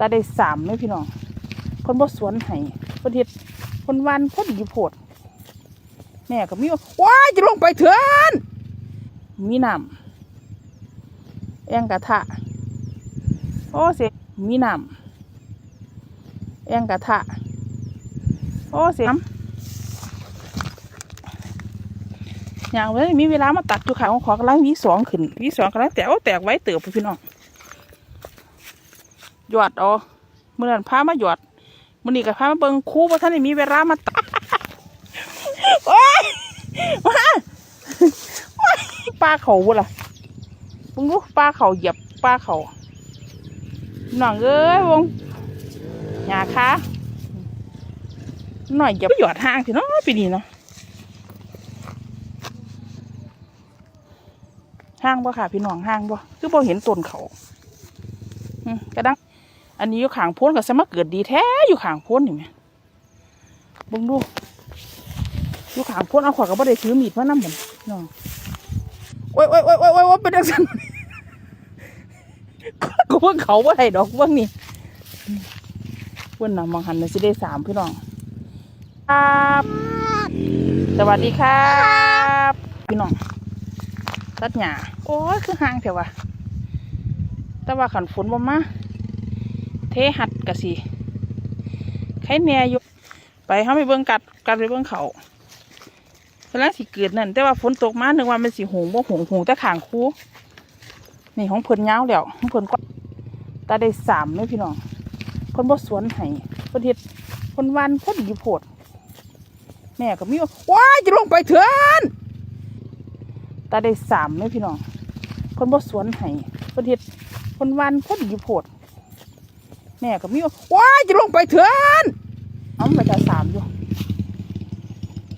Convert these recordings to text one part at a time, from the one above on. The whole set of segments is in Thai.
ตาได้สามเลยพี่น้องเพิ่นบ่สวนให้เพิ่นเฮ็ดเพิ่นวันเพิ่นดีโพดแม่ก็มีว่าว้าจะลงไปเถือนมีน้ำแองกระทะโอ้เสียมีน้ำแองกระทะโอ้เสียอย่างเลยมีเวลามาตัดอยู่ค่ะของขอกำลังวีสองขึ้นวีสองกำลังแตกโอ้แตกไว้เติบพี่น้อง หยอดเอาเมื่อนั้นพามาหยอดมื่อนี้ก็พามาเบิ่งคู่เพราะท่านมีเวลามาตัดโอ้ยมาปลาเขาบุล่ะมึงดูปลาเขาเหยียบปลาเขาหน่องเอ้ยวงหยาคะหน่อยเหยียบหยอดห้างสิเนาะปีนี้เนาะห้างบ่ค่ะ พี่น้องห้างบ่คือบ่เห็นต้นเขาอืมกระดัง อันนี้อยู่ขางพ้นกับสมาเกิดดีแท้อยู่ขางพ้นนี่แม่เบิ่งดูอยู่ขางพ้นเอาขวาก็บ่ได้ถือมีดมานำเหมือนน้องโอ้ยโอ้ยโอ้ยโอ้ยโอ้ยเป็นจังซั่นกูเพิ่งเขาบ่ได้ดอกเบิ่งนี่เพิ่นน่ะมองหันน่ะสิได้สามพี่น้องครับ สวัสดีครับ พี่น้องตัดหญ้าโอ้ยคือห่างแถววะแต่ว่าขันฝนบ่มา เทหัดกะสิใครแน่อยู่ไปเขาไปเบิ่งกัดกัดไปเบิ่งเขากำลังสิเกิดนั่นแต่ว่าฝนตกมาหนึกว่ามันสิหงบ่หงหงแต่ขางคูนี่ของเพิ่นยาแล้วของเพิ่นก็ตาได้สามเลยพี่น้องเพิ่นบ่สวนให้เพิ่นเฮ็ดเพิ่นวันเพิ่นดีโพดแม่ก็มีว่าว้าจะลงไปเถือนตาได้สามเลยพี่น้องเพิ่นบ่สวนให้เพิ่นเฮ็ดเพิ่นวันเพิ่นดีโพด แม่ก็มีว่าว้ายจะลงไปเถือนน้ำไปแต่สามอยู่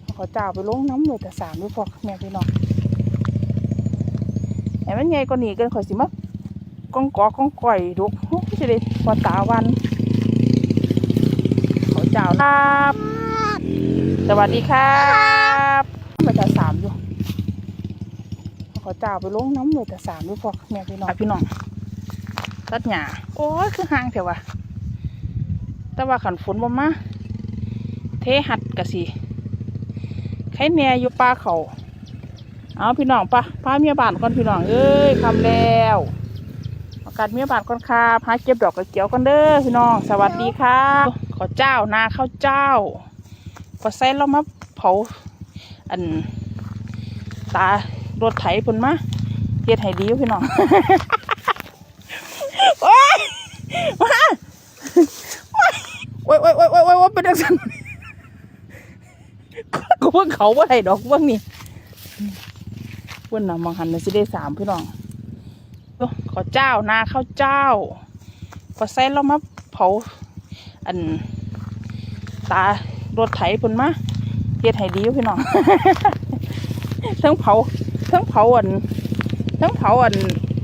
เอเขาจ้าไปลงน้ำเลยแต่สามด้วยพอแม่พี่น้องแต่มันไงก็หนีกันข่อยสิมากองกอกองก่อยดุกจะได้พอตาวัน เขาเจ้าครับสวัสดีครับน้ำไปแต่สามอยู่เอเขาจ้าไปลงน้ำเลยแต่สามด้วยพอแม่พี่น้องพี่น้อง ตัดหญ้าโอ้ยคือห่างแถววะแต่ว่าขันฝนบ่มาเทหัดกะสิใครแน่อยู่ปลาเขาเอาพี่น้องปะพาเมียบ้านก่อนพี่น้องเอ้ยคำแล้วประกาศเมียบ้านก่อนครับหาเก็บดอกกระเจียวกันเด้อพี่น้อง สวัสดีครับขอเจ้านาข้าวเจ้าพอใส่เรามาเผาอันตารถไถพิ่นมาเฮ็ดให้ดีพี่น้อง โอ้ยมาโอ้ยโอ้ยโอ้ยโอ้ยโอ้ยโอ้ย เป็นจังซั่นกูเพิ่งเขาบ่ได้ดอกเบิ่งนี่เพิ่นน่ะมองหันน่ะสิได้สามพี่น้องโอ้ขอเจ้านาข้าวเจ้าพอใส่เรามาเผาอัน ตารถไถพิ่นมาเฮ็ดให้ดีพี่น้องทั้งเผาทั้งเผาอันทั้งเผาอัน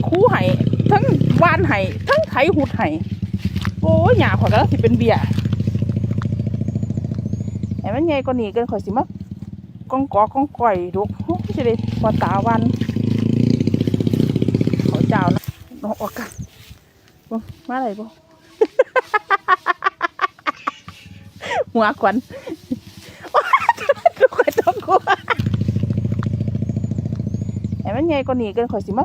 คู่ไห้ทั้งวานไห้ทั้งไถหุดไห้โอ้ยหยาขอยก็สิเป็นเบียร์ ไอ้มันใหญ่กว่านี้กินข่อยสิมากองกอกองก่อยดุกจะได้พอตาวันเขาเจ้านะน้องออกกันบ่มาอะไรบ่หัวขวัญทุกคนต้องกลัวไอ้มันใหญ่กว่านี้กินข่อยสิมา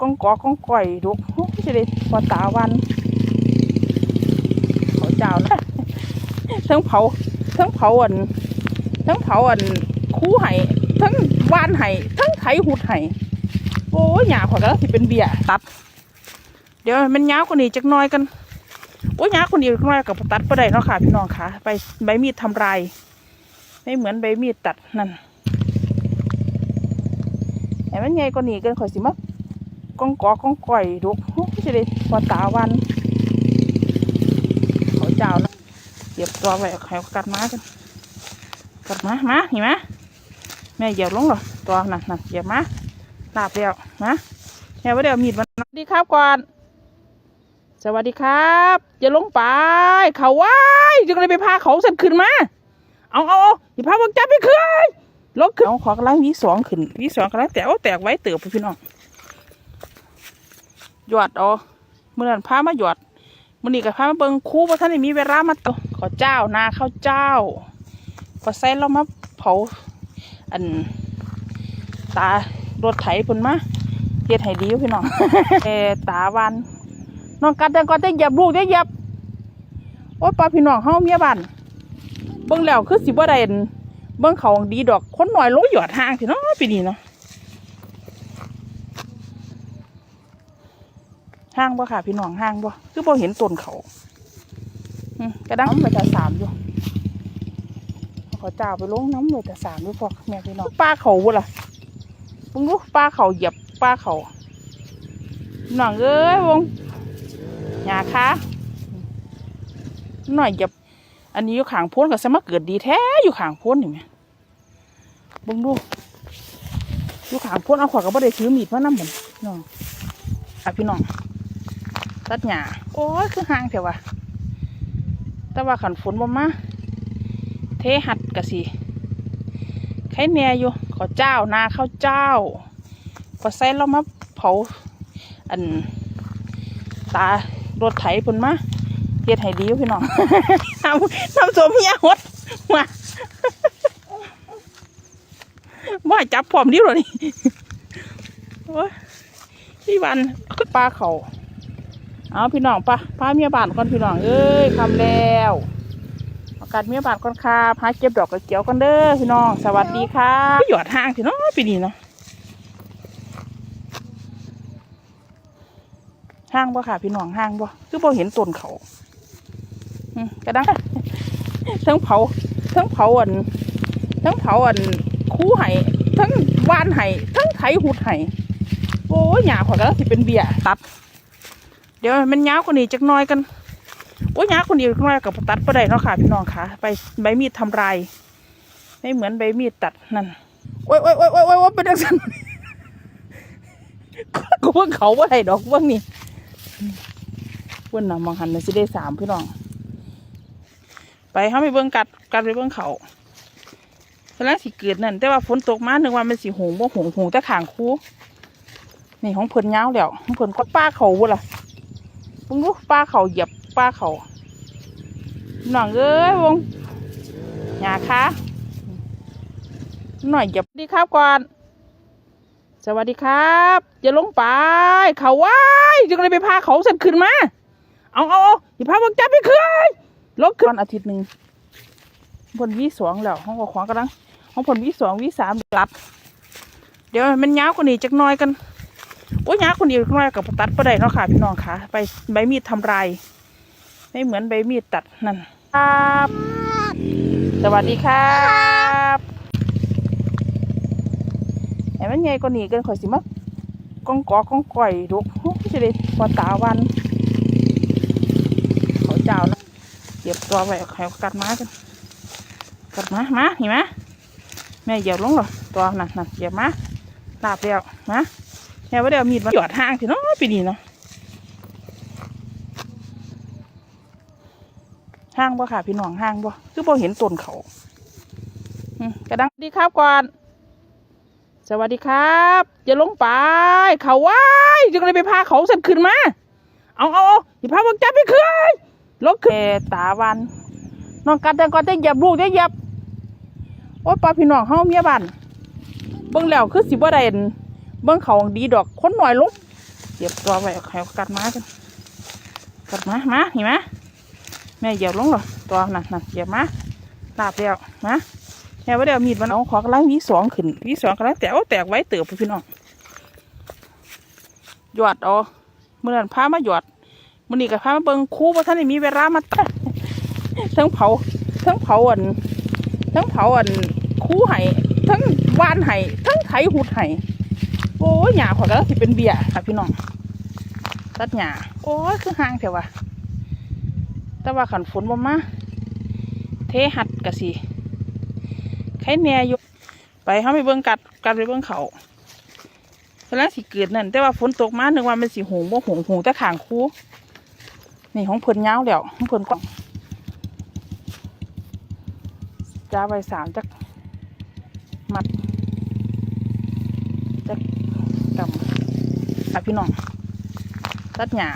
กองกอกองก่อยดุกจะได้พอตาวันเขาเจ้านะทั้งเผา ทั้งเผาอันทั้งเผาอันคู่ไห้ทั้งวานไห้ทั้งไถหุดไห้โอ้ยหยาข่อยก็สิเป็นเบียตัด เดี๋ยวมันยาวกว่านี้จักน้อยกันโอ้ยยาวกว่านี้จักน้อยกับตัดไปได้เนาะค่ะพี่น้องค่ะไปใบมีดทำลายไม่เหมือนใบมีดตัดนั่นไอ้มันใหญ่กว่านี้กินข่อยสิมากองกอกองก่อยดุกจะได้พอตาวัน เขาเจ้านะเหยีย บตัวไว้ให้เขากัดมากันกัดมามาเห็นไหมแม่เหยียบลงเหรอตัวนั่นนั่นเหยียบมาลาบเดียวมาแม่ว่าเดี๋ยวมีดมันสวัสดีครับก่อน สวัสดีครับอย่าลงไป เขาไว้จึงเลยไปพาเขาสันขึ้นมาเอาเอาเอาอย่าพาบังจับไปขึ้นลบขึ้นเอาขอกำลังวีสองขึ้นวีสองกำลังแตกเอาแตกไว้เติบพี่น้องหยอดเอาเมื่อนั้นพามาหยอดมื้อนี้ก็พามาเบิงครูบ่ทันได้มีเวลามาตว ขอเจ้านาข้าวเจ้าพอใส่เรามาเผาอันตารถไถพิ่นมาเฮ็ดให้ดีพี่น้องเอตาวันน้องกัดแต่ก่อนได้เหยียบลูกได้เหยียบโอ้ป้าพี่น้องเฮาเมียบ้านเบิ่งแล้วคือสิบ่ได้อันเบิ่งเขาดีดอกคนหน้อยลงหยอดห่างสิเนาะปีนี้เนาะห่างบ่ค่ะ พี่น้องห่างบ่คือบ่เห็นต้นเขา กระดังไปแต่สามอยู่เอาเขาจ้าไปลงน้ำเลยแต่สามด้วยพอแม่พี่น้องป้าเขาบ่ล่ะมึงดูป้าเขาเหยียบป้าเขาหน่องเอ้ยวงหยาคะหน่อยเหยียบอันนี้อยู่ขางพ้นกับสมาเกิดดีแท้อยู่ขางพ้นนี่ไหมเบึงดูอยู่ขางพ้นเอาขวาก็บ่ได้ถือมีดมานั่เหมือนน้องอะพี่น้องตัดหญ้าโอ้ยคือห่างเถอะวะ แต่ว่าขันฝนบ่มาเทหัดกะสิใครแน่อยู่ขอเจ้านาข้าวเจ้าพอใส่เรามาเผาอันตารถไถเพิ่นมาเฮ็ดให้ดีพี่น้องน้ำน้ำสมเมียหดมาว่าจับพร้อมดิวเลยนี่โอ้ยพี่วันปลาเขา เอาพี่น้องปะพาเมียบานก่อนพี่น้องเอ้ยคำแล้วอากาศเมียบานก่อนค่ะพาเก็บดอกกระเจียวกันเด้อพี่น้อง สวัสดีค่ะหยอดห้างพี่น้องปีนี้เนาะห้างบ่ค่ะ พี่น้องห้างบ่คือบ่เห็นต้นเขาอืมกระดังทั้งเผาทั้งเผาอันทั้งเผาอันคู่ไห้ทั้งว่านไห้ทั้งไถหุดไห้โอ้ยหยาข่อยก็สิเป็นเบียร์ตัด เดี๋ยวมันยาวกว่านี้จักหน้อยกันโอ้ยยาวกว่านี้จักหน้อยกับตัดไปได้เนาะค่ะพี่น้องค่ะไปใบมีดทำลายไม่เหมือนใบมีดตัดนั่นโอ้ยโอ้ยโอ้ยโอ้ยโอ้ยเป็นจังสันกูว่าเขาว่าไรดอกว่านี่เว้นน่ะมองหันน่ะสิได้สามพี่น้อง ไปเขาไปเบิ่งกัดกัดไปเบิ่งเขากำลังสิเกิดนั่นแต่ว่าฝนตกมาหนึ่งวันมันสิหงบ่หงหงแต่ขางคูนี่ของเพิ่นยาวแล้วของเพิ่นก็ป้าเขาบ่ล่ะ มึงดูป้าเขาเหยียบป้าเขาหน่องเอ้ยวงหยาคะหน่อยเหยียบสวัสดีครับก่อน สวัสดีครับอย่าลงไป เขาไว้จึงเลยไปพาเขาเสร็จขึ้นมา เอาเอาเอาอย่าพาบังจับไปขึ้นลบขึ้นอาทิตย์หนึ่งผลวีสองแล้วห้องกับขวางกำลังห้องผลวีสองวีสามรัดเดี๋ยวมันยาวกว่านี้จักน้อยกัน โอ้ยยาวกว่านี้จักหน้อยกับตัดไปได้เนาะค่ะพี่น้องค่ะ ไปใบมีดทำลาย ไม่เหมือนใบมีดตัดนั่นครับ สวัสดีครับไอ้มันใหญ่กว่านี้เกินข่อยสิมากองกอกองก่อยดุกโอ้ยจะได้พอตาวัน เขาเจ้านะเก็บตัวไว้ให้กัดมากันกัดมามาเห็นไหมแม่เหยียบลงหรอตัวนั่นนั่นเหยียบมาลาบเดียวมา แม่ว่าเดี๋ยวมีดมาหยอดห่างสิเนาะปีนี้เนาะห่างบ่ค่ะ พี่น้องห่างบ่คือบ่เห็นต้นเขาอืกระดังสวัสดีครับก่อน สวัสดีครับอย่าลงไป เขาไว้จึงเลยไปพาเขาเสร็จขึ้นมา เอาเอาเอาอย่าพาบังจับไปขึ้นลกคือตาวันน้องกัดแต่ก่อนได้เหยียบลูกได้เหยียบโอ้ยป้าพี่น้องเฮาเมียบ้านเบิ่งแล้วคือสิบ่ได้อัน เบิ่งเขาดีดอกคนหน่อยลงเหยียบตัวไว้ให้กัดมากันกัดมามาเห็นไหมแม่เหยียบลงหรอตัวนั่นนั่นเหยียบมาลาบแล้วมาแม่ว่าเดี๋ยวมีดมันเอาขอกำลังวีสองขึ้นวีสองกำลังแตกเอาแตกไว้เติบพี่น้องหยอดเอาเมื่อนั้นพามาหยอดมันนี่กับพามาเบิงครู่ว่าท่านมีเวลามาตัดทั้งเผาทั้งเผาอันทั้งเผาอันคู่ไห้ทั้งว่านไห้ทั้งไถหุดไห้ โอ้ยหยาข่อยก็สิเป็นเบียร์ค่ะพี่น้องตัดหยาโอ้ยคือห่างเถอะวะแต่ว่าขันฝนบ่มาเทหัดกะสิใครแน่อยู่ไปเขาไปเบิ่งกัดกัดไปเบิ่งเขากำลังสิเกิดนั่นแต่ว่าฝนตกมาหนึ่งวันมันสิหงบ่หงหงแต่ขางคูนี่ของเพิ่นยาแล้วของเพิ่นก็จ้าใบสามจักมัดจักกำอะ พี่น้องตัดหญ้า